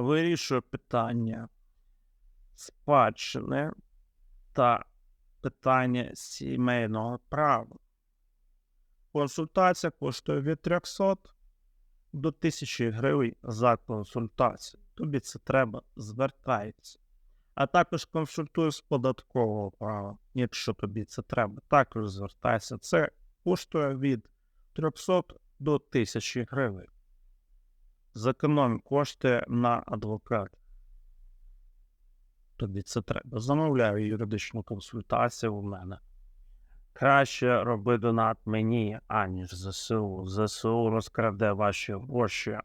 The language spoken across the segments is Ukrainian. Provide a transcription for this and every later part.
вирішує питання спадщини та питання сімейного права. Консультація коштує від 300 до 1000 гривень за консультацію. Тобі це треба, звертається. А також консультую з податкового права, якщо тобі це треба. Також звертайся. Це коштує від 300 до 1000 гривень. Зекономь кошти на адвоката. Тобі це треба. Замовляю юридичну консультацію у мене. Краще роби донат мені, аніж ЗСУ. ЗСУ розкраде ваші гроші,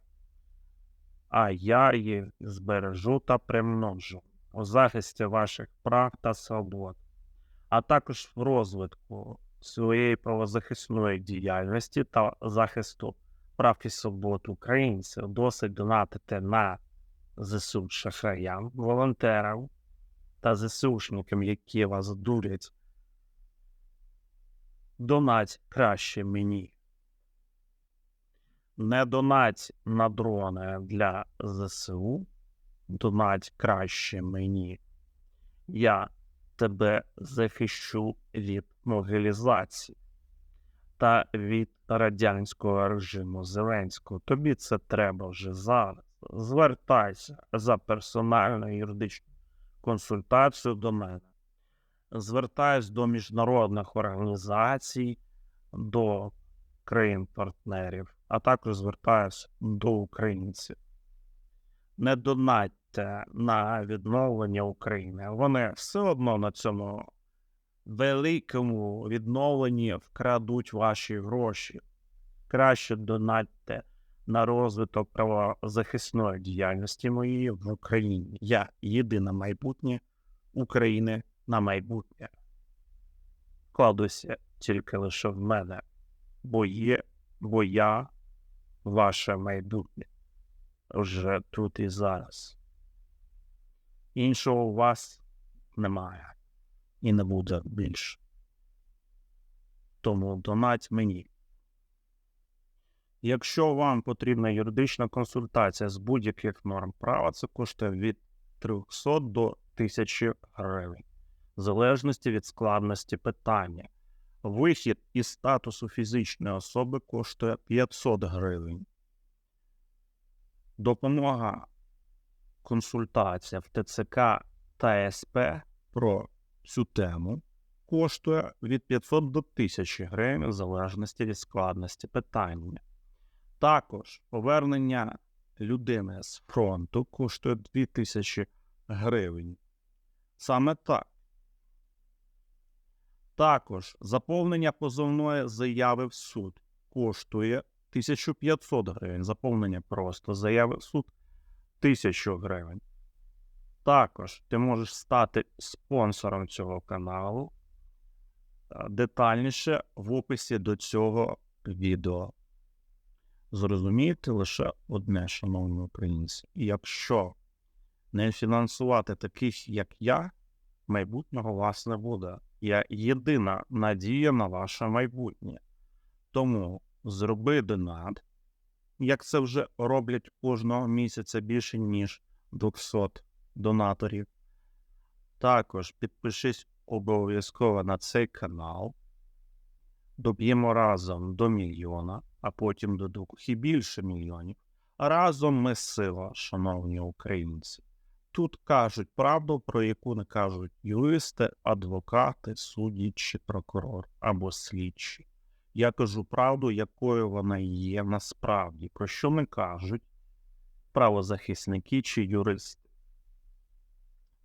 а я їх збережу та примножу у захисті ваших прав та свобод, а також в розвитку своєї правозахисної діяльності та захисту прав і свобод українців. Досить донатити на ЗСУ шахраям, волонтерам та ЗСУшникам, які вас дурять. Донать краще мені. Не донать на дрони для ЗСУ, донать краще мені. Я тебе захищу від могилізації та від радянського режиму Зеленського. Тобі це треба вже зараз. Звертайся за персональною юридичною консультацією до мене. Звертаюсь до міжнародних організацій, до країн-партнерів, а також звертаюсь до українців. Не донатьте на відновлення України. Вони все одно на цьому великому відновленні вкрадуть ваші гроші. Краще донатьте на розвиток правозахисної діяльності моєї в Україні. Я єдине майбутнє України на майбутнє. Кладуся тільки лише в мене, бо є, бо я ваше майбутнє вже тут і зараз. Іншого у вас немає і не буде більше. Тому донать мені. Якщо вам потрібна юридична консультація з будь-яких норм права, це коштує від 300 до 1000 гривень, в залежності від складності питання. Вихід із статусу фізичної особи коштує 500 гривень. Допомога консультація в ТЦК та СП про цю тему коштує від 500 до 1000 гривень в залежності від складності питання. Також повернення людини з фронту коштує 2000 гривень. Саме так. Також заповнення позовної заяви в суд коштує 1500 гривень. Заповнення просто заяви в суд 1000 гривень. Також ти можеш стати спонсором цього каналу. Детальніше в описі до цього відео. Зрозумієте лише одне, шановні українці. Якщо не фінансувати таких, як я, майбутнього вас не буде. Я єдина надія на ваше майбутнє. Тому зроби донат, як це вже роблять кожного місяця більше, ніж 200 донаторів. Також підпишись обов'язково на цей канал. Доб'ємо разом до мільйона, а потім до двох і більше мільйонів. Разом ми сила, шановні українці. Тут кажуть правду, про яку не кажуть юристи, адвокати, судді чи прокурор або слідчі. Я кажу правду, якою вона є насправді, про що не кажуть правозахисники чи юристи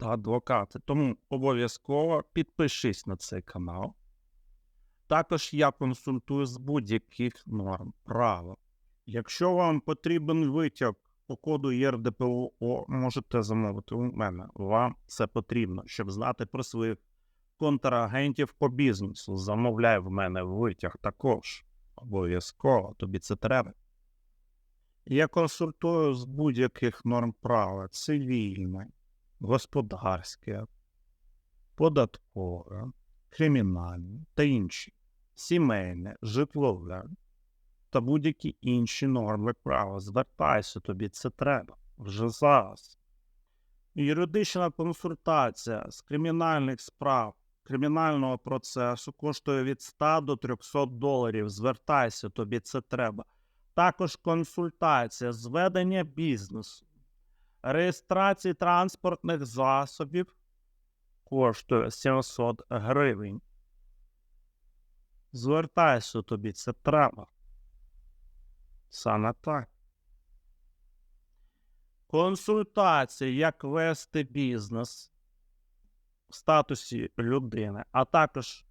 та адвокати. Тому обов'язково підпишись на цей канал. Також я консультую з будь-яких норм права. Якщо вам потрібен витяг по коду ЄРДПО, можете замовити у мене. Вам це потрібно, щоб знати про своїх контрагентів по бізнесу. Замовляй в мене витяг також. Обов'язково тобі це треба. Я консультую з будь-яких норм права, цивільне, господарське, податкове, кримінальне та інші, сімейне, житлове та будь-які інші норми права. Звертайся, тобі це треба. вже зараз. Юридична консультація з кримінальних справ кримінального процесу коштує від 100 до 300 доларів. Звертайся, тобі це треба. Також консультація з ведення бізнесу, реєстрації транспортних засобів коштує 700 гривень. Звертайся, тобі це треба. Саме так. Консультація, як вести бізнес в статусі людини, а також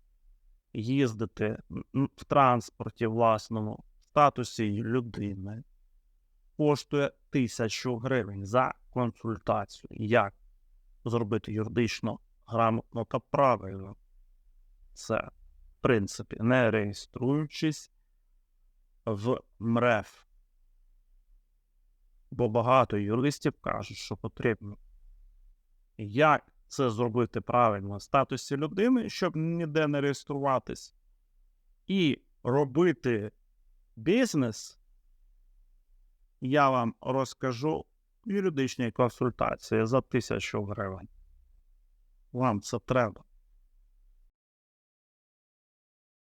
їздити в транспорті власному в статусі людини, коштує тисячу гривень за консультацію. Як зробити юридично грамотно та правильно? Це, в принципі, не реєструючись в МРЕФ. Бо багато юристів кажуть, що потрібно. Як це зробити правильно в статусі людини, щоб ніде не реєструватись, і робити бізнес, я вам розкажу в юридичній консультації за тисячу гривень. Вам це треба.